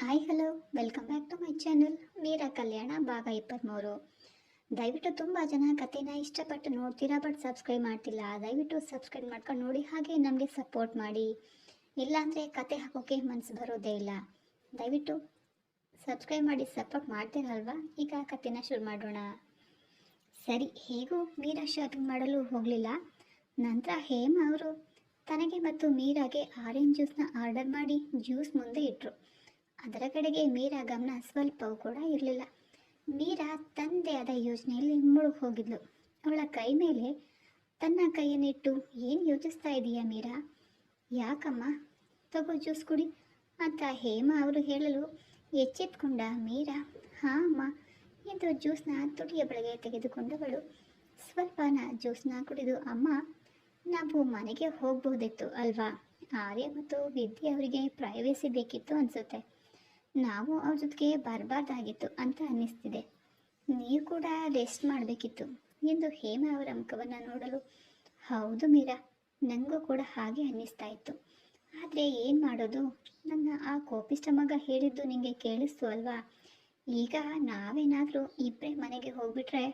Hi hello welcome back to my channel Veera Kalyana ಭಾಗ ಇಪ್ಪತ್ತ್ಮೂರು ದಯವಿಟ್ಟು ತುಂಬ ಜನ ಕಥೆನ ಇಷ್ಟಪಟ್ಟು ನೋಡ್ತೀರಾ ಬಟ್ ಸಬ್ಸ್ಕ್ರೈಬ್ ಮಾಡ್ತಿಲ್ಲ. ದಯವಿಟ್ಟು ಸಬ್ಸ್ಕ್ರೈಬ್ ಮಾಡ್ಕೊಂಡು ನೋಡಿ ಹಾಗೆ ನಮಗೆ ಸಪೋರ್ಟ್ ಮಾಡಿ. ಇಲ್ಲಾಂದರೆ ಕತೆ ಹಾಕೋಕ್ಕೆ ಮನಸ್ಸು ಬರೋದೇ ಇಲ್ಲ. ದಯವಿಟ್ಟು ಸಬ್ಸ್ಕ್ರೈಬ್ ಮಾಡಿ ಸಪೋರ್ಟ್ ಮಾಡ್ತೀರಲ್ವಾ? ಈಗ ಕಥೆನ ಶುರು ಮಾಡೋಣ. ಸರಿ, ಹೇಗೂ ಮೀರಾ ಶಾಪಿಂಗ್ ಮಾಡಲು ಹೋಗಲಿಲ್ಲ? ನಂತರ ಹೇಮ ಅವರು ತನಗೆ ಮತ್ತು ಮೀರಾಗೆ ಆರೆಂಜ್ ಜ್ಯೂಸ್ನ ಆರ್ಡರ್ ಮಾಡಿ ಜ್ಯೂಸ್ ಮುಂದೆ ಇಟ್ಟರು ಅದರ ಕಡೆಗೆ ಮೀರಾ ಗಮನ ಸ್ವಲ್ಪವೂ ಕೂಡ ಇರಲಿಲ್ಲ. ಮೀರಾ ತಂದೆ ಆದ ಯೋಚನೆಯಲ್ಲಿ ಮುಳುಗಿ ಹೋಗಿದ್ಲು. ಅವಳ ಕೈ ಮೇಲೆ ತನ್ನ ಕೈಯನ್ನಿಟ್ಟು ಏನು ಯೋಚಿಸ್ತಾ ಇದೀಯಾ ಮೀರಾ? ಯಾಕಮ್ಮ? ತಗೋ ಜ್ಯೂಸ್ ಕುಡಿ ಅಂತ ಹೇಮ ಅವರು ಹೇಳಲು ಎಚ್ಚೆತ್ಕೊಂಡ ಮೀರಾ, ಹಾಂ ಅಮ್ಮ ಎಂದು ಜ್ಯೂಸ್ನ ತುಟಿಯ ಬಳಗೆ ತೆಗೆದುಕೊಂಡವಳು. ಸ್ವಲ್ಪನ ಜ್ಯೂಸ್ನ ಕುಡಿದು, ಅಮ್ಮ, ನಾವು ಮನೆಗೆ ಹೋಗ್ಬೋದಿತ್ತು ಅಲ್ವಾ? ಆರ್ಯ ಮತ್ತು ವಿದ್ಯೆ ಅವರಿಗೆ ಪ್ರೈವೇಸಿ ಬೇಕಿತ್ತು ಅನಿಸುತ್ತೆ. ನಾವು ಅವ್ರ ಜೊತೆಗೆ ಬರಬಾರ್ದಾಗಿತ್ತು ಅಂತ ಅನ್ನಿಸ್ತಿದೆ. ನೀವು ಕೂಡ ರೆಸ್ಟ್ ಮಾಡಬೇಕಿತ್ತು ಎಂದು ಹೇಮ ಅವರ ಮುಖವನ್ನು ನೋಡಲು, ಹೌದು ಮೀರಾ ನನಗೂ ಕೂಡ ಹಾಗೆ ಅನ್ನಿಸ್ತಾ ಇತ್ತು. ಆದರೆ ಏನು ಮಾಡೋದು? ನನ್ನ ಆ ಕೋಪಿಷ್ಟ ಮಗ ಹೇಳಿದ್ದು ನಿಮಗೆ ಕೇಳಿಸ್ತು ಅಲ್ವಾ? ಈಗ ನಾವೇನಾದರೂ ಇಬ್ಬರೇ ಮನೆಗೆ ಹೋಗ್ಬಿಟ್ರೆ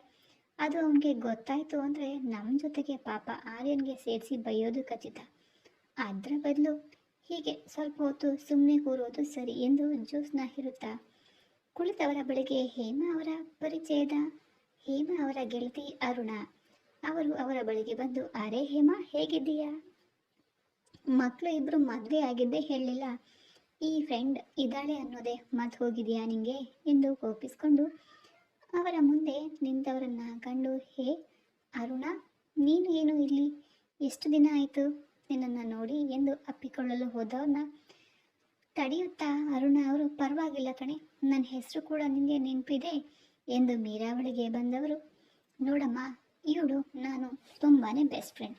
ಅದು ಅವನಿಗೆ ಗೊತ್ತಾಯಿತು ಅಂದರೆ ನಮ್ಮ ಜೊತೆಗೆ ಪಾಪ ಆರ್ಯನ್ಗೆ ಸೇರಿಸಿ ಬೈಯೋದು ಖಚಿತ. ಅದರ ಬದಲು ಹೀಗೆ ಸ್ವಲ್ಪ ಹೊತ್ತು ಸುಮ್ಮನೆ ಕೂರೋದು ಸರಿ ಎಂದು ಜ್ಯೂಸ್ನ ಹಿರುತ್ತಾ ಕುಳಿತವರ ಬಳಿಗೆ, ಹೇಮ ಅವರ ಪರಿಚಯದ? ಹೇಮ ಅವರ ಗೆಳತಿ ಅರುಣ. ಅವರು ಅವರ ಬಳಿಗೆ ಬಂದು, ಅರೆ ಹೇಮ, ಹೇಗಿದ್ದೀಯಾ? ಮಕ್ಕಳು ಇಬ್ಬರು ಮದುವೆ ಆಗಿದ್ದೇ ಹೇಳಲಿಲ್ಲ ಈ ಫ್ರೆಂಡ್ ಇದ್ದಾಳೆ ಅನ್ನೋದೇ ಮತ್ತೆ ಹೋಗಿದೆಯಾ ನಿಂಗೆ? ಎಂದು ಕೋಪಿಸ್ಕೊಂಡು ಅವರ ಮುಂದೆ ನಿಂತವರನ್ನ ಕಂಡು, ಹೇ ಅರುಣ, ನೀನು ಏನು ಇಲ್ಲಿ? ಎಷ್ಟು ದಿನ ಆಯಿತು? ನಿನ್ನನ್ನು ನೋಡಿ ಎಂದು ಅಪ್ಪಿಕೊಳ್ಳಲು ಹೋದವನ್ನ ತಡೆಯುತ್ತಾ ಅರುಣ ಅವರು, ಪರವಾಗಿಲ್ಲ ಕಣೆ, ನನ್ನ ಹೆಸರು ಕೂಡ ನಿನಗೆ ನೆನಪಿದೆ ಎಂದು ಮೀರಾವಳಿಗೆ ಬಂದವರು. ನೋಡಮ್ಮ, ಇವಳು ನಾನು ತುಂಬಾ ಬೆಸ್ಟ್ ಫ್ರೆಂಡ್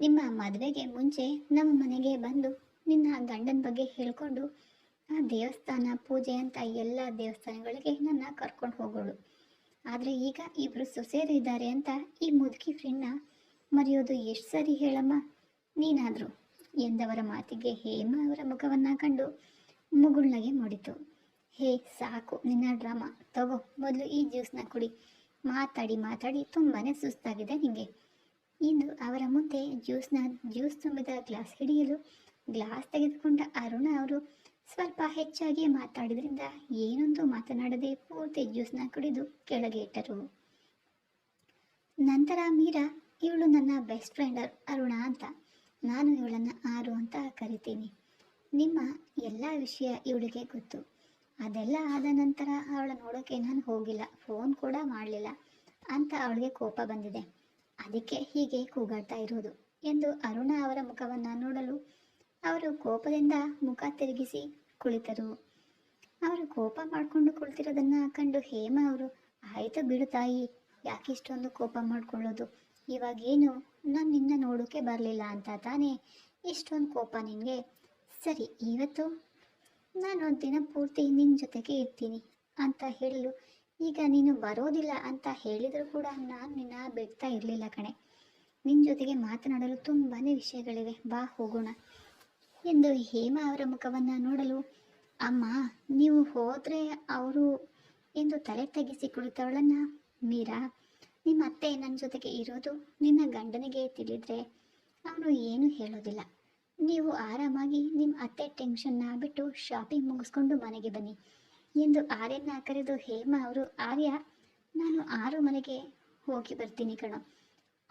ನಿಮ್ಮ ಮದುವೆಗೆ ಮುಂಚೆ ನಮ್ಮ ಮನೆಗೆ ಬಂದು ನಿನ್ನ ಗಂಡನ ಬಗ್ಗೆ ಹೇಳಿಕೊಂಡು ಆ ದೇವಸ್ಥಾನ, ಪೂಜೆ ಅಂತ ಎಲ್ಲ ದೇವಸ್ಥಾನಗಳಿಗೆ ನನ್ನ ಕರ್ಕೊಂಡು ಹೋಗೋಳು. ಆದರೆ ಈಗ ಇಬ್ಬರು ಸೊಸೆಯರಿದ್ದಾರೆ ಅಂತ ಈ ಮುದುಕಿ ಫ್ರೆಂಡ್ನ ಮರೆಯೋದು ಎಷ್ಟು ಸರಿ ಹೇಳಮ್ಮ? ನೀನಾದರೂ ಎಂದವರ ಮಾತಿಗೆ ಹೇಮ ಅವರ ಮುಖವನ್ನು ಕಂಡು ಮುಗುಳ್ನಗೆ ಮೂಡಿತು ಹೇ, ಸಾಕು, ನಿನ್ನ ಡ್ರಾಮಾ. ತಗೋ, ಮೊದಲು ಈ ಜ್ಯೂಸ್ನ ಕುಡಿ. ಮಾತಾಡಿ ಮಾತಾಡಿ ತುಂಬಾ ಸುಸ್ತಾಗಿದೆ ನಿಮಗೆ ಇಂದು ಅವರ ಮುಂದೆ ಜ್ಯೂಸ್ನ, ಜ್ಯೂಸ್ ತುಂಬಿದ ಗ್ಲಾಸ್ ಹಿಡಿಯಲು ಗ್ಲಾಸ್ ತೆಗೆದುಕೊಂಡ ಅರುಣ ಅವರು ಸ್ವಲ್ಪ ಹೆಚ್ಚಾಗಿ ಮಾತಾಡಿದ್ರಿಂದ ಏನೊಂದು ಮಾತನಾಡದೆ ಪೂರ್ತಿ ಜ್ಯೂಸ್ನ ಕುಡಿದು ಕೆಳಗೆ ಇಟ್ಟರು. ನಂತರ ಮೀರಾ, ಇವಳು ನನ್ನ ಬೆಸ್ಟ್ ಫ್ರೆಂಡ್ ಅರುಣ ಅಂತ ನಾನು ಇವಳನ್ನು ಆರು ಅಂತ ಕರಿತೀನಿ. ನಿಮ್ಮ ಎಲ್ಲ ವಿಷಯ ಇವಳಿಗೆ ಗೊತ್ತು. ಅದೆಲ್ಲ ಆದ ನಂತರ ಅವಳ ನೋಡೋಕೆ ನಾನು ಹೋಗಿಲ್ಲ. ಫೋನ್ ಕೂಡ ಮಾಡಲಿಲ್ಲ ಅಂತ ಅವಳಿಗೆ ಕೋಪ ಬಂದಿದೆ. ಅದಕ್ಕೆ ಹೀಗೆ ಕೂಗಾಡ್ತಾ ಇರೋದು ಎಂದು ಅರುಣ ಅವರ ಮುಖವನ್ನು ನೋಡಲು ಅವರು ಕೋಪದಿಂದ ಮುಖ ತಿರುಗಿಸಿ ಕುಳಿತರು. ಅವರು ಕೋಪ ಮಾಡಿಕೊಂಡು ಕುಳಿತಿರೋದನ್ನು ಕಂಡು ಹೇಮ ಅವರು, ಆಯಿತು ಬಿಡು ತಾಯಿ ಯಾಕೆ ಇಷ್ಟೊಂದು ಕೋಪ ಮಾಡ್ಕೊಳ್ಳೋದು? ಇವಾಗೇನು ನಾನು ನಿನ್ನ ನೋಡೋಕ್ಕೆ ಬರಲಿಲ್ಲ ಅಂತ ತಾನೇ? ಇಷ್ಟೊಂದು ಕೋಪ ನಿನಗೆ. ಸರಿ, ಇವತ್ತು? ನಾನು ದಿನ ಪೂರ್ತಿ ನಿನ್ನ ಜೊತೆಗೆ ಇರ್ತೀನಿ ಅಂತ ಹೇಳಲು ಈಗ ನೀನು ಬರೋದಿಲ್ಲ ಅಂತ ಹೇಳಿದರೂ ಕೂಡ ನಾನು ನಿನ್ನ ಬಿಡ್ತಾ ಇರಲಿಲ್ಲ ಕಣೆ. ನಿನ್ನ ಜೊತೆಗೆ ಮಾತನಾಡಲು ತುಂಬಾ ವಿಷಯಗಳಿವೆ. ಬಾ, ಹೋಗೋಣ. ಎಂದು ಹೇಮ ಅವರ ಮುಖವನ್ನು ನೋಡಲು, ಅಮ್ಮ, ನೀವು ಹೋದರೆ ಅವರು? ಎಂದು ತಲೆ ತಗ್ಗಿಸಿ ಕುಳಿತವಳನ್ನ ಮೀರಾ ನಿಮ್ಮ ಅತ್ತೆ ನನ್ನ ಜೊತೆಗೆ ಇರೋದು ನಿನ್ನ ಗಂಡನಿಗೆ ತಿಳಿದ್ರೆ ಅವನು ಏನು ಹೇಳೋದಿಲ್ಲ. ನೀವು ಆರಾಮಾಗಿ ನಿಮ್ಮ ಅತ್ತೆ ಟೆನ್ಷನ್ನ ಬಿಟ್ಟು ಶಾಪಿಂಗ್ ಮುಗಿಸ್ಕೊಂಡು ಮನೆಗೆ ಬನ್ನಿ. ಎಂದು ಆರ್ಯನ ಕರೆದು ಹೇಮ ಅವರು, ಆರ್ಯ, ನಾನು ಆರು ಮನೆಗೆ ಹೋಗಿ ಬರ್ತೀನಿ ಕಣ.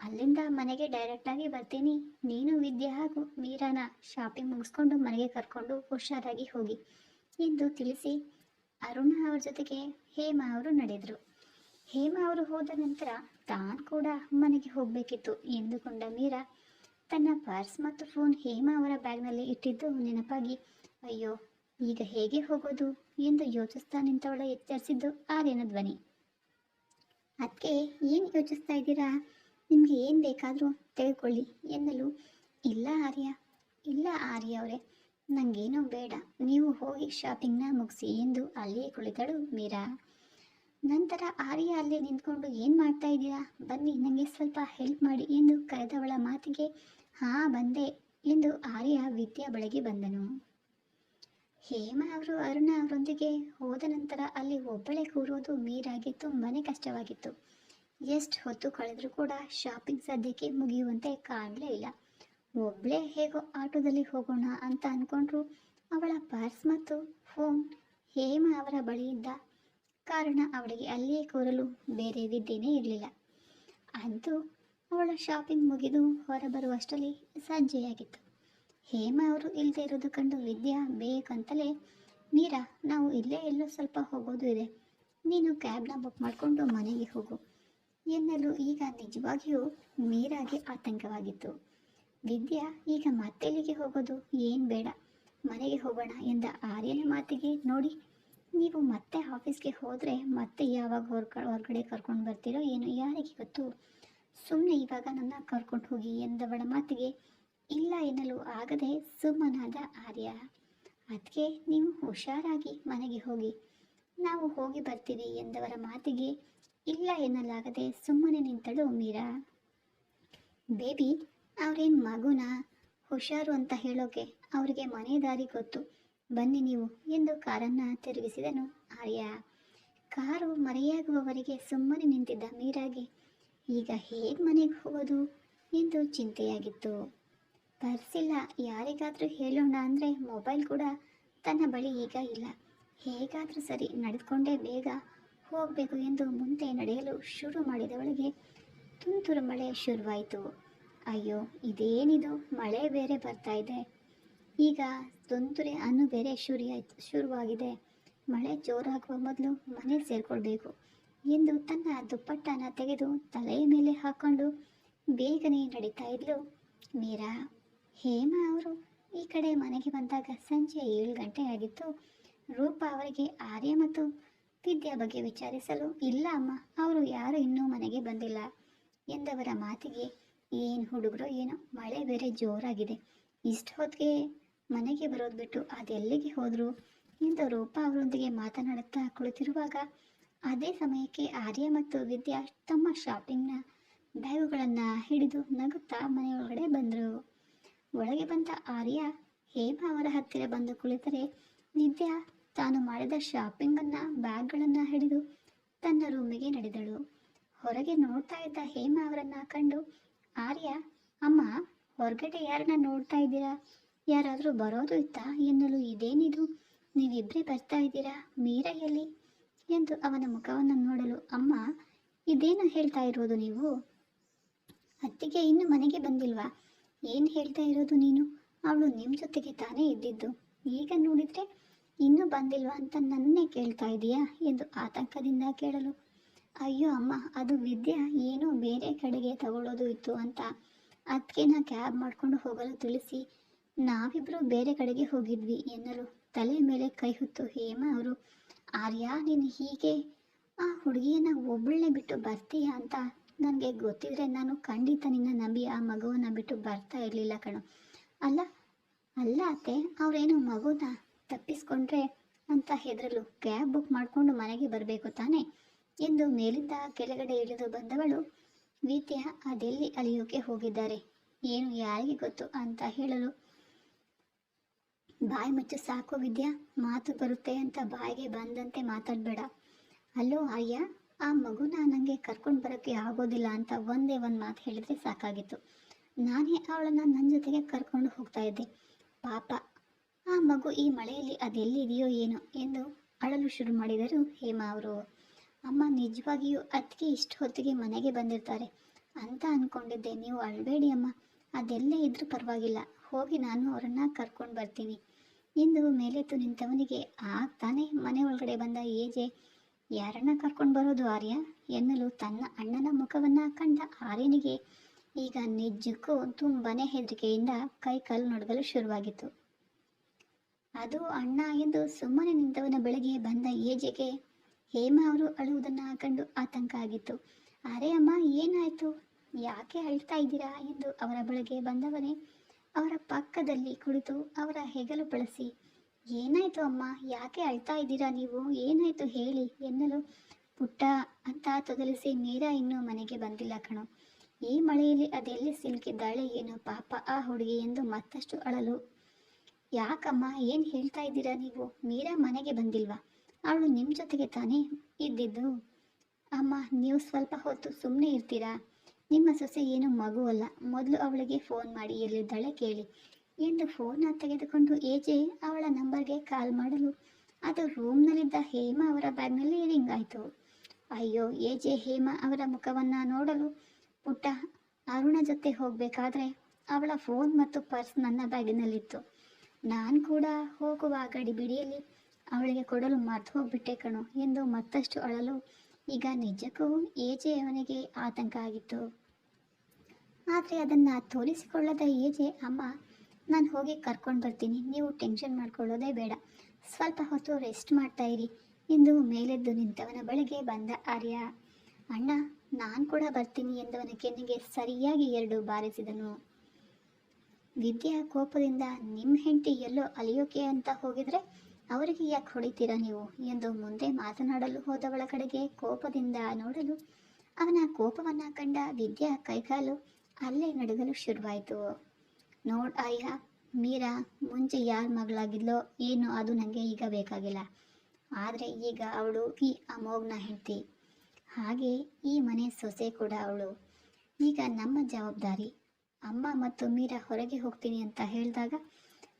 ಅಲ್ಲಿಂದ ಮನೆಗೆ ಡೈರೆಕ್ಟಾಗಿ ಬರ್ತೀನಿ. ನೀನು ವಿದ್ಯೆ ಹಾಗೂ ಮೀರಾನ ಶಾಪಿಂಗ್ ಮುಗಿಸ್ಕೊಂಡು ಮನೆಗೆ ಕರ್ಕೊಂಡು ಹುಷಾರಾಗಿ ಹೋಗಿ. ಎಂದು ತಿಳಿಸಿ ಅರುಣ ಅವ್ರ ಜೊತೆಗೆ ಹೇಮ ಅವರು ನಡೆದರು. ಹೇಮ ಅವರು ಹೋದ ನಂತರ ತಾನು ಕೂಡ ಮನೆಗೆ ಹೋಗಬೇಕಿತ್ತು ಎಂದುಕೊಂಡ ಮೀರಾ ತನ್ನ ಪರ್ಸ್ ಮತ್ತು ಫೋನ್ ಹೇಮ ಅವರ ಬ್ಯಾಗ್ನಲ್ಲಿ ಇಟ್ಟಿದ್ದು ನೆನಪಾಗಿ, ಅಯ್ಯೋ, ಈಗ ಹೇಗೆ ಹೋಗೋದು? ಎಂದು ಯೋಚಿಸ್ತಾ ನಿಂತವಳ ಎಚ್ಚರಿಸಿದ್ದು ಆರ್ಯನ ಧ್ವನಿ. ಅದಕ್ಕೆ ಏನು ಯೋಚಿಸ್ತಾ ಇದ್ದೀರಾ? ನಿಮಗೆ ಏನು ಬೇಕಾದರೂ ತೆಗೆದುಕೊಳ್ಳಿ ಎನ್ನಲು, ಇಲ್ಲ ಆರ್ಯ ಇಲ್ಲ ಆರ್ಯ ಅವರೇ ನನಗೇನೂ ಬೇಡ. ನೀವು ಹೋಗಿ ಶಾಪಿಂಗ್ನ ಮುಗಿಸಿ ಎಂದು ಅಲ್ಲಿಯೇ ಕುಳಿತಳು ಮೀರಾ. ನಂತರ ಆರ್ಯ ಅಲ್ಲಿ ನಿಂತ್ಕೊಂಡು ಏನು ಮಾಡ್ತಾ ಇದ್ದೀರಾ? ಬನ್ನಿ ನನಗೆ ಸ್ವಲ್ಪ ಹೆಲ್ಪ್ ಮಾಡಿ ಎಂದು ಕರೆದವಳ ಮಾತಿಗೆ, ಹಾ, ಬಂದೆ ಎಂದು ಆರ್ಯ ವಿದ್ಯಾ ಬಳಿಗೆ ಬಂದನು. ಹೇಮ ಅವರು ಅರುಣ ಅವರೊಂದಿಗೆ ಹೋದ ನಂತರ ಅಲ್ಲಿ ಒಬ್ಬಳೇ ಕೂರೋದು ಮೀರಾಗಿ ತುಂಬಾ ಕಷ್ಟವಾಗಿತ್ತು. ಎಷ್ಟು ಹೊತ್ತು ಕಳೆದರೂ ಕೂಡ ಶಾಪಿಂಗ್ ಸದ್ಯಕ್ಕೆ ಮುಗಿಯುವಂತೆ ಕಾಣಲೇ ಇಲ್ಲ. ಒಬ್ಬಳೇ ಹೇಗೋ ಆಟೋದಲ್ಲಿ ಹೋಗೋಣ ಅಂತ ಅಂದ್ಕೊಂಡ್ರು ಅವಳ ಪರ್ಸ್ ಮತ್ತು ಫೋನ್ ಹೇಮ ಅವರ ಬಳಿಯಿಂದ ಕಾರಣ ಅವಳಿಗೆ ಅಲ್ಲಿಯೇ ಕೂರಲು ಬೇರೆ ವಿದ್ಯೆನೇ ಇರಲಿಲ್ಲ. ಅಂತೂ ಅವಳ ಶಾಪಿಂಗ್ ಮುಗಿದು ಹೊರಬರುವಷ್ಟರಲ್ಲಿ ಸಂಜೆಯಾಗಿತ್ತು. ಹೇಮ ಅವರು ಇಲ್ಲದೆ ಇರೋದು ಕಂಡು ವಿದ್ಯಾ ಬೇಕಂತಲೇ, ಮೀರಾ, ನಾವು ಇಲ್ಲೇ ಎಲ್ಲೋ ಸ್ವಲ್ಪ ಹೋಗೋದು ಇದೆ. ನೀನು ಕ್ಯಾಬ್ನ ಬುಕ್ ಮಾಡಿಕೊಂಡು ಮನೆಗೆ ಹೋಗು. ಎನ್ನಲು ಈಗ ನಿಜವಾಗಿಯೂ ಮೀರಾಗೆ ಆತಂಕವಾಗಿತ್ತು. ವಿದ್ಯಾ, ಈಗ ಮತ್ತೆಲ್ಲಿಗೆ ಹೋಗೋದು? ಏನು ಬೇಡ. ಮನೆಗೆ ಹೋಗೋಣ ಎಂದ ಆರ್ಯನ ಮಾತಿಗೆ ನೋಡಿ ನೀವು ಮತ್ತೆ ಆಫೀಸ್ಗೆ ಹೋದರೆ ಮತ್ತೆ ಯಾವಾಗ ಹೊರ್ಗ ಹೊರಗಡೆ ಕರ್ಕೊಂಡು ಬರ್ತೀರೋ ಏನೋ, ಯಾರಿಗೆ ಗೊತ್ತು? ಸುಮ್ಮನೆ ಇವಾಗ ನನ್ನ ಕರ್ಕೊಂಡು ಹೋಗಿ ಎಂದವಳ ಮಾತಿಗೆ, ಇಲ್ಲ ಎನ್ನಲು ಆಗದೆ ಸುಮ್ಮನಾದ ಆರ್ಯ ಅದಕ್ಕೆ ನೀವು ಹುಷಾರಾಗಿ ಮನೆಗೆ ಹೋಗಿ, ನಾವು ಹೋಗಿ ಬರ್ತೀವಿ ಎಂದವರ ಮಾತಿಗೆ, ಇಲ್ಲ ಎನ್ನಲಾಗದೆ ಸುಮ್ಮನೆ ನಿಂತಳು ಮೀರಾ. ಬೇಬಿ, ಅವ್ರೇನು ಮಗುನ? ಹುಷಾರು ಅಂತ ಹೇಳೋಕೆ ಅವರಿಗೆ ಮನೆ ದಾರಿ ಗೊತ್ತು. ಬನ್ನಿ ನೀವು ಎಂದು ಕಾರನ್ನು ತಿರುಗಿಸಿದನು. ಆರ್ಯ, ಕಾರು ಮರೆಯಾಗುವವರೆಗೆ ಸುಮ್ಮನೆ ನಿಂತಿದ್ದ ಮೀರಾಗೆ, ಈಗ ಹೇಗೆ ಮನೆಗೆ ಹೋಗೋದು ಎಂದು ಚಿಂತೆಯಾಗಿತ್ತು. ಪರ್ಸಿಲ್ಲ, ಯಾರಿಗಾದರೂ ಹೇಳೋಣ ಅಂದರೆ ಮೊಬೈಲ್ ಕೂಡ ತನ್ನ ಬಳಿ ಈಗ ಇಲ್ಲ. ಹೇಗಾದರೂ ಸರಿ ನಡೆದುಕೊಂಡೇ ಬೇಗ ಹೋಗಬೇಕು ಎಂದು ಮುಂದೆ ನಡೆಯಲು ಶುರು ಮಾಡಿದವಳಿಗೆ ತುಂತುರು ಮಳೆ ಶುರುವಾಯಿತು. ಅಯ್ಯೋ, ಇದೇನಿದು? ಮಳೆ ಬೇರೆ ಬರ್ತಾ ಇದೆ. ಈಗ ತೊಂದರೆ ಅನ್ನು ಬೇರೆ ಶುರಿಯಾಯಿತು ಶುರುವಾಗಿದೆ. ಮಳೆ ಜೋರಾಗುವ ಮೊದಲು ಮನೆ ಸೇರಿಕೊಳ್ಬೇಕು ಎಂದು ತನ್ನ ದುಪ್ಪಟ್ಟನ ತೆಗೆದು ತಲೆಯ ಮೇಲೆ ಹಾಕೊಂಡು ಬೇಗನೆ ನಡೀತಾ ಇದ್ಲು. ಮೀರಾ, ಹೇಮಾ ಅವರು ಈ ಕಡೆ ಮನೆಗೆ ಬಂದಾಗ ಸಂಜೆ ಏಳು ಗಂಟೆ ಆಗಿತ್ತು. ರೂಪ ಅವರಿಗೆ ಆರ್ಯ ಮತ್ತು ವಿದ್ಯಾ ಬಗ್ಗೆ ವಿಚಾರಿಸಲು, ಇಲ್ಲ ಅಮ್ಮ, ಅವರು ಯಾರು ಇನ್ನೂ ಮನೆಗೆ ಬಂದಿಲ್ಲ ಎಂದವರ ಮಾತಿಗೆ ಏನು ಹುಡುಗರು ಏನೋ ಮಳೆ ಬೇರೆ ಜೋರಾಗಿದೆ. ಇಷ್ಟು ಹೊತ್ತಿಗೆ ಮನೆಗೆ ಬರೋದು ಬಿಟ್ಟು ಅದೆಲ್ಲಿಗೆ ಹೋದರು? ಎಂದು ರೂಪ ಅವರೊಂದಿಗೆ ಮಾತನಾಡುತ್ತಾ ಕುಳಿತಿರುವಾಗ ಅದೇ ಸಮಯಕ್ಕೆ ಆರ್ಯ ಮತ್ತು ವಿದ್ಯಾ ತಮ್ಮ ಶಾಪಿಂಗ್ನ ಬ್ಯಾಗುಗಳನ್ನು ಹಿಡಿದು ನಗುತ್ತಾ ಮನೆಯೊಳಗಡೆ ಬಂದರು. ಒಳಗೆ ಬಂದ ಆರ್ಯ, ಹೇಮ ಅವರ ಹತ್ತಿರ ಬಂದು ಕುಳಿತರೆ ವಿದ್ಯಾ ತಾನು ಮಾಡಿದ ಶಾಪಿಂಗನ್ನು ಬ್ಯಾಗ್ಗಳನ್ನು ಹಿಡಿದು ತನ್ನ ರೂಮಿಗೆ ನಡೆದಳು. ಹೊರಗೆ ನೋಡ್ತಾ ಇದ್ದ ಹೇಮ ಅವರನ್ನು ಕಂಡು, ಆರ್ಯ, ಅಮ್ಮ, ಹೊರಗಡೆ ಯಾರನ್ನ ನೋಡ್ತಾ ಇದ್ದೀರಾ? ಯಾರಾದರೂ ಬರೋದು ಇತ್ತಾ? ಎನ್ನಲು ಇದೇನಿದು? ನೀವಿಬ್ಬರೇ ಬರ್ತಾ ಇದ್ದೀರಾ? ಮೀರಾ ಎಲ್ಲಿ? ಎಂದು ಅವನ ಮುಖವನ್ನು ನೋಡಲು ಅಮ್ಮ, ಇದೇನು ಹೇಳ್ತಾ ಇರೋದು ನೀವು? ಅತ್ತಿಗೆ ಇನ್ನು ಮನೆಗೆ ಬಂದಿಲ್ವಾ? ಏನು ಹೇಳ್ತಾ ಇರೋದು ನೀನು? ಅವಳು ನಿಮ್ಮ ಜೊತೆಗೆ ತಾನೇ ಇದ್ದಿದ್ದು. ಈಗ ನೋಡಿದ್ರೆ ಇನ್ನೂ ಬಂದಿಲ್ವಾ ಅಂತ ನನ್ನೇ ಕೇಳ್ತಾ ಇದೀಯಾ? ಎಂದು ಆತಂಕದಿಂದ ಕೇಳಲು. ಅಯ್ಯೋ ಅಮ್ಮ, ಅದು ವಿದ್ಯೆ, ಏನೋ ಬೇರೆ ಕಡೆಗೆ ತಗೊಳ್ಳೋದು ಇತ್ತು ಅಂತ ಅದಕ್ಕೆ ನಾ ಕ್ಯಾಬ್ ಮಾಡ್ಕೊಂಡು ಹೋಗಲು ತಿಳಿಸಿ ನಾವಿಬ್ಬರು ಬೇರೆ ಕಡೆಗೆ ಹೋಗಿದ್ವಿ ಎನ್ನಲು. ತಲೆ ಮೇಲೆ ಕೈ ಹೊತ್ತು, ಹೇಮ ಅವರು, ಆರ್ಯ, ನೀನು ಹೀಗೆ ಆ ಹುಡುಗಿಯನ್ನ ಒಬ್ಬಳನ್ನೇ ಬಿಟ್ಟು ಬರ್ತೀಯಾ ಅಂತ ನನಗೆ ಗೊತ್ತಿದ್ರೆ ನಾನು ಖಂಡಿತ ನಿನ್ನ ನಂಬಿ ಆ ಮಗುವನ್ನ ಬಿಟ್ಟು ಬರ್ತಾ ಇರಲಿಲ್ಲ ಕಣು. ಅಲ್ಲ ಅಲ್ಲ ಅತ್ತೆ, ಅವರೇನು ಮಗುನ ತಪ್ಪಿಸ್ಕೊಂಡ್ರೆ ಅಂತ ಹೆದರಲು ಕ್ಯಾಬ್ ಬುಕ್ ಮಾಡಿಕೊಂಡು ಮನೆಗೆ ಬರಬೇಕು ತಾನೆ? ಎಂದು ಮೇಲಿಂದ ಕೆಳಗಡೆ ಇಳಿದು ಬಂದವಳು ವಿದ್ಯಾ ಅದೆಲ್ಲಿ ಅಲಿಯೋಕೆ ಹೋಗಿದ್ದಾರೆ? ಏನು, ಯಾರಿಗೆ ಗೊತ್ತು? ಅಂತ ಹೇಳಲು ಬಾಯಿ ಮುಚ್ಚು ಸಾಕು ವಿದ್ಯಾ, ಮಾತು ಬರುತ್ತೆ ಅಂತ ಬಾಯಿಗೆ ಬಂದಂತೆ ಮಾತಾಡಬೇಡ. ಅಲ್ಲೋ ಅಯ್ಯ, ಆ ಮಗುನ ನನಗೆ ಕರ್ಕೊಂಡು ಬರೋಕ್ಕೆ ಆಗೋದಿಲ್ಲ ಅಂತ ಒಂದೇ ಒಂದು ಮಾತು ಹೇಳಿದ್ರೆ ಸಾಕಾಗಿತ್ತು. ನಾನೇ ಅವಳನ್ನು ನನ್ನ ಜೊತೆಗೆ ಕರ್ಕೊಂಡು ಹೋಗ್ತಾ ಇದ್ದೆ. ಪಾಪ, ಆ ಮಗು ಈ ಮಳೆಯಲ್ಲಿ ಅದೆಲ್ಲಿದೆಯೋ ಏನೋ ಎಂದು ಅಳಲು ಶುರು ಮಾಡಿದರು ಹೇಮಾ ಅವರು. ಅಮ್ಮ, ನಿಜವಾಗಿಯೂ ಅದಕ್ಕೆ ಇಷ್ಟು ಹೊತ್ತಿಗೆ ಮನೆಗೆ ಬಂದಿರ್ತಾರೆ. ಅಂತ ಅಂದ್ಕೊಂಡಿದ್ದೆ ನೀವು ಅಳಬೇಡಿ ಅಮ್ಮ. ಅದೆಲ್ಲೇ ಇದ್ರೂ ಪರವಾಗಿಲ್ಲ. ಹೋಗಿ ನಾನು ಅವರನ್ನು ಕರ್ಕೊಂಡು ಬರ್ತೀನಿ. ಎಂದು ಮೇಲೆತ್ತು ನಿಂತವನಿಗೆ ಆಗ್ತಾನೆ ತಾನೇ ಮನೆ ಒಳಗಡೆ ಬಂದ ಏಜೆ? ಯಾರನ್ನ ಕರ್ಕೊಂಡು ಬರೋದು ಆರ್ಯ? ಎನ್ನಲು ತನ್ನ ಅಣ್ಣನ ಮುಖವನ್ನ ಕಂಡ ಆರ್ಯನಿಗೆ ಈಗ ನಿಜಕ್ಕೂ ತುಂಬಾನೇ ಹೆದರಿಕೆಯಿಂದ ಕೈ ಕಾಲು ನಡುಗಲು ಶುರುವಾಗಿತ್ತು. ಅದು ಅಣ್ಣ ಎಂದು ಸುಮ್ಮನೆ ನಿಂತವನ ಬೆಳಗ್ಗೆ ಬಂದ ಏಜೆಗೆ? ಹೇಮ ಅವರು ಅಳುವುದನ್ನು ಕಂಡು ಆತಂಕ ಆಗಿತ್ತು. ಅರೆ ಅಮ್ಮ ಏನಾಯ್ತು? ಯಾಕೆ ಅಳ್ತಾ ಇದ್ದೀರಾ? ಎಂದು ಅವರ ಬಳಿಗೆ ಬಂದವನೇ ಅವರ ಪಕ್ಕದಲ್ಲಿ ಕುಳಿತು ಅವರ ಹೆಗಲು ಬಳಸಿ, ಏನಾಯ್ತು ಅಮ್ಮ? ಯಾಕೆ ಅಳ್ತಾ ಇದ್ದೀರಾ ನೀವು? ಏನಾಯ್ತು ಹೇಳಿ ಎನ್ನಲು ಪುಟ್ಟ ಅಂತ ತೊದಲಿಸಿ ಮೀರಾ ಇನ್ನೂ ಮನೆಗೆ ಬಂದಿಲ್ಲ ಕಣೋ. ಈ ಮಳೆಯಲ್ಲಿ ಅದೆಲ್ಲಿ ಸಿಲುಕಿದ್ದಾಳೆ ಏನೋ ಪಾಪ ಆ ಹುಡುಗಿ ಎಂದು ಮತ್ತಷ್ಟು ಅಳಲು. ಯಾಕಮ್ಮ? ಏನು ಹೇಳ್ತಾ ಇದ್ದೀರಾ ನೀವು? ಮೀರಾ ಮನೆಗೆ ಬಂದಿಲ್ವಾ? ಅವಳು ನಿಮ್ಮ ಜೊತೆಗೆ ತಾನೇ ಇದ್ದಿದ್ದು? ಅಮ್ಮ, ನೀವು ಸ್ವಲ್ಪ ಹೊತ್ತು ಸುಮ್ಮನೆ ಇರ್ತೀರಾ? ನಿಮ್ಮ ಸೊಸೆ ಏನು ಮಗು ಅಲ್ಲ. ಮೊದಲು ಅವಳಿಗೆ ಫೋನ್ ಮಾಡಿ ಎಲ್ಲಿದ್ದಾಳೆ ಕೇಳಿ. ಎಂದು ಫೋನ್ ತೆಗೆದುಕೊಂಡು ಎಜೆ ಅವಳ ನಂಬರ್ಗೆ ಕಾಲ್ ಮಾಡಲು. ಅದು ರೂಮ್ನಲ್ಲಿದ್ದ ಹೇಮಾ ಅವರ ಬ್ಯಾಗ್ನಲ್ಲಿ ರಿಂಗ್ ಆಯಿತು. ಅಯ್ಯೋ ಎಜೆ ಹೇಮಾ ಅವರ ಮುಖವನ್ನು ನೋಡಲು ಪುಟ್ಟ ಅರುಣ ಜೊತೆ ಹೋಗಬೇಕಾದ್ರೆ ಅವಳ ಫೋನ್ ಮತ್ತು ಪರ್ಸ್ ನನ್ನ ಬ್ಯಾಗಿನಲ್ಲಿತ್ತು ನಾನು ಕೂಡ ಹೋಗುವ ಗಡಿಬಿಡಿಯಲ್ಲಿ ಅವಳಿಗೆ ಕೊಡಲು ಮರ್ತು ಹೋಗ್ಬಿಟ್ಟೆ ಕಣೋ ಎಂದು ಮತ್ತಷ್ಟು ಅಳಲು. ಈಗ ನಿಜಕ್ಕೂ ಏಜೆ ಅವನಿಗೆ ಆತಂಕ ಆಗಿತ್ತು. ಆದರೆ ಅದನ್ನು ತೋರಿಸಿಕೊಳ್ಳದ ಏಜೆ ಅಮ್ಮ, ನಾನು ಹೋಗಿ ಕರ್ಕೊಂಡು ಬರ್ತೀನಿ. ನೀವು ಟೆನ್ಷನ್ ಮಾಡ್ಕೊಳ್ಳೋದೇ ಬೇಡ. ಸ್ವಲ್ಪ ಹೊತ್ತು ರೆಸ್ಟ್ ಮಾಡ್ತಾ ಇರಿ. ಎಂದು ಮೇಲೆದ್ದು ನಿಂತವನ ಬಳಿಗೆ ಬಂದ ಆರ್ಯ. ಅಣ್ಣ, ನಾನು ಕೂಡ ಬರ್ತೀನಿ ಎಂದವನ ಕೆನ್ನಿಗೆ ಸರಿಯಾಗಿ ಎರಡು ಬಾರಿಸಿದನು. ವಿದ್ಯಾ ಕೋಪದಿಂದ ನಿಮ್ಮ ಹೆಂಡತಿ ಎಲ್ಲೋ ಅಲಿಯೋಕೆ ಅಂತ ಹೋಗಿದ್ರೆ ಅವರಿಗೆ ಯಾಕೆ ಹೊಡಿತೀರಾ ನೀವು? ಎಂದು ಮುಂದೆ ಮಾತನಾಡಲು ಹೋದವಳ ಕಡೆಗೆ ಕೋಪದಿಂದ ನೋಡಲು ಅವನ ಕೋಪವನ್ನು ಕಂಡ ವಿದ್ಯಾ ಕೈಕಾಲು ಅಲ್ಲೇ ನಡುಗಲು ಶುರುವಾಯಿತು. ನೋಡ್ ಅಯ್ಯ ಮೀರಾ, ಮುಂಚೆ ಯಾರ ಮಗಳಾಗಿದ್ಲೋ ಏನು ಅದು ನನಗೆ ಈಗ ಬೇಕಾಗಿಲ್ಲ. ಆದರೆ ಈಗ ಅವಳು ಈ ಅಮೋಘ್ನ ಹೆಂಡತಿ. ಹಾಗೆ ಈ ಮನೆ ಸೊಸೆ ಕೂಡ ಅವಳು. ಈಗ ನಮ್ಮ ಜವಾಬ್ದಾರಿ. ಅಮ್ಮ ಮತ್ತು ಮೀರಾ ಹೊರಗೆ ಹೋಗ್ತೀನಿ ಅಂತ ಹೇಳಿದಾಗ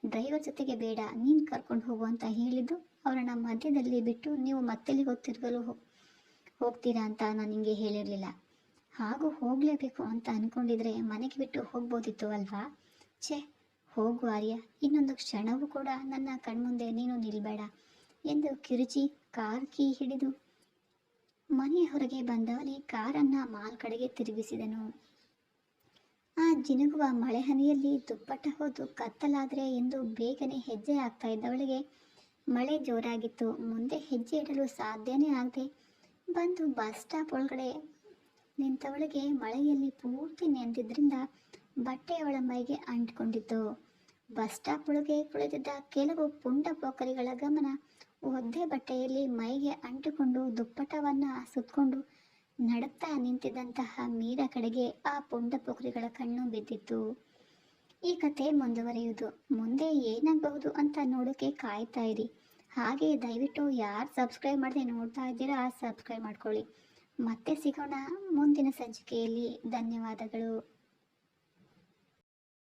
ಡ್ರೈವರ್ ಜೊತೆಗೆ ಬೇಡ, ನೀನು ಕರ್ಕೊಂಡು ಹೋಗು ಅಂತ ಹೇಳಿದ್ದು ಅವರನ್ನ ಮಧ್ಯದಲ್ಲಿ ಬಿಟ್ಟು ನೀವು ಮತ್ತೆಲ್ಲಿ ಹೋಗ್ತಿರ್ಗಲು ಹೋಗ್ತೀರಾ ಅಂತ ನಾನು ನಿಮಗೆ ಹೇಳಿರಲಿಲ್ಲ. ಹಾಗೂ ಹೋಗಲೇಬೇಕು ಅಂತ ಅಂದ್ಕೊಂಡಿದ್ರೆ ಮನೆಗೆ ಬಿಟ್ಟು ಹೋಗ್ಬೋದಿತ್ತು ಅಲ್ವಾ? ಛೇ, ಹೋಗು ಆರ್ಯ. ಇನ್ನೊಂದು ಕ್ಷಣವೂ ಕೂಡ ನನ್ನ ಕಣ್ಮುಂದೆ ನೀನು ನಿಲ್ಬೇಡ ಎಂದು ಕಿರುಚಿ ಕಾರ್ ಕೀ ಹಿಡಿದು ಮನೆಯ ಹೊರಗೆ ಬಂದವನಿ ಕಾರನ್ನ ಮಾಲ್ ಕಡೆಗೆ ತಿರುಗಿಸಿದನು. ಆ ಜಿನುಗುವ ಮಳೆ ಹನಿಯಲ್ಲಿ ದುಪ್ಪಟ್ಟ ಹೋದು ಕತ್ತಲಾದ್ರೆ ಎಂದು ಬೇಗನೆ ಹೆಜ್ಜೆ ಆಗ್ತಾ ಇದ್ದವಳಿಗೆ ಮಳೆ ಜೋರಾಗಿತ್ತು. ಮುಂದೆ ಹೆಜ್ಜೆ ಇಡಲು ಸಾಧ್ಯನೇ ಆಗದೆ ಬಂದು ಬಸ್ ಸ್ಟಾಪ್ ಒಳಗಡೆ ನಿಂತವಳಿಗೆ ಮಳೆಯಲ್ಲಿ ಪೂರ್ತಿ ನೆಂದಿದ್ದರಿಂದ ಬಟ್ಟೆ ಅವಳ ಮೈಗೆ ಅಂಟಿಕೊಂಡಿತ್ತು. ಬಸ್ ಸ್ಟಾಪ್ ಒಳಗೆ ಕುಳಿತಿದ್ದ ಕೆಲವು ಪುಂಡ ಪೋಖರಿಗಳ ಗಮನ ಒದ್ದೆ ಬಟ್ಟೆಯಲ್ಲಿ ಮೈಗೆ ಅಂಟಿಕೊಂಡು ದುಪ್ಪಟವನ್ನ ಸುತ್ತಕೊಂಡು ನಡುತ್ತಾ ನಿಂತಿದ್ದಂತಹ ಮೀರ ಕಡೆಗೆ ಆ ಪುಂಡ ಪೋಖರಿಗಳ ಕಣ್ಣು ಬಿದ್ದಿತ್ತು. ಈ ಕತೆ ಮುಂದುವರಿಯುವುದು. ಮುಂದೆ ಏನಾಗಬಹುದು ಅಂತ ನೋಡೋಕೆ ಕಾಯ್ತಾ ಇರಿ. ಹಾಗೆ ದಯವಿಟ್ಟು ಯಾರು ಸಬ್ಸ್ಕ್ರೈಬ್ ಮಾಡದೆ ನೋಡ್ತಾ ಇದ್ದೀರಾ ಸಬ್ಸ್ಕ್ರೈಬ್ ಮಾಡ್ಕೊಳ್ಳಿ. ಮತ್ತೆ ಸಿಗೋಣ ಮುಂದಿನ ಸಂಚಿಕೆಯಲ್ಲಿ. ಧನ್ಯವಾದಗಳು.